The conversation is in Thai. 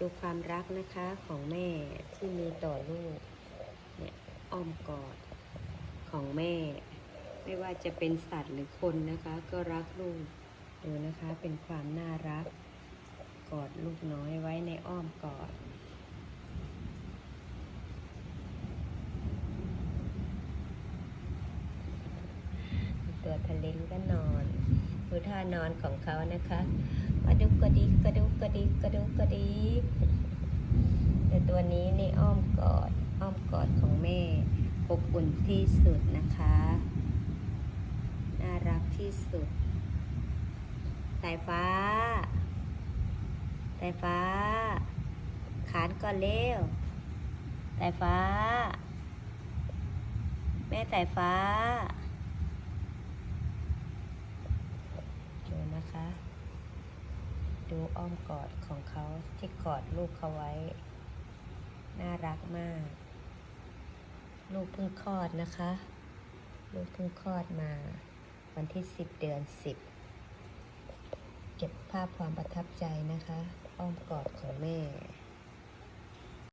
ดูความรักนะคะของแม่ที่มีต่อลูกเนี่ยอ้อมกอดของแม่ ไม่ว่าจะเป็นสัตว์หรือคนนะคะ ก็รักลูกดูนะคะเป็นความน่ารัก กอดลูกน้อยไว้ในอ้อมกอดตัวทะเลนก็นอนดูท่านอนของเขานะคะกระดุกกระดิกกระดุก กระดิกกระดุกกระดิกแต่ตัวนี้ในอ้อมกอดอ้อมกอดของแม่อบอุ่นที่สุดนะคะ น่ารักที่สุดสายฟ้าสายฟ้า ขานก่อนเร็วสายฟ้า แม่สายฟ้าดูนะคะ ดูอ้อมกอดของเขาที่กอดลูกเขาไว้ น่ารักมาก ลูกเพิ่งคลอดนะคะ ลูกเพิ่งคลอดมา วันที่สิบเดือนสิบเก็บภาพความประทับใจนะคะ อ้อมกอดของแม่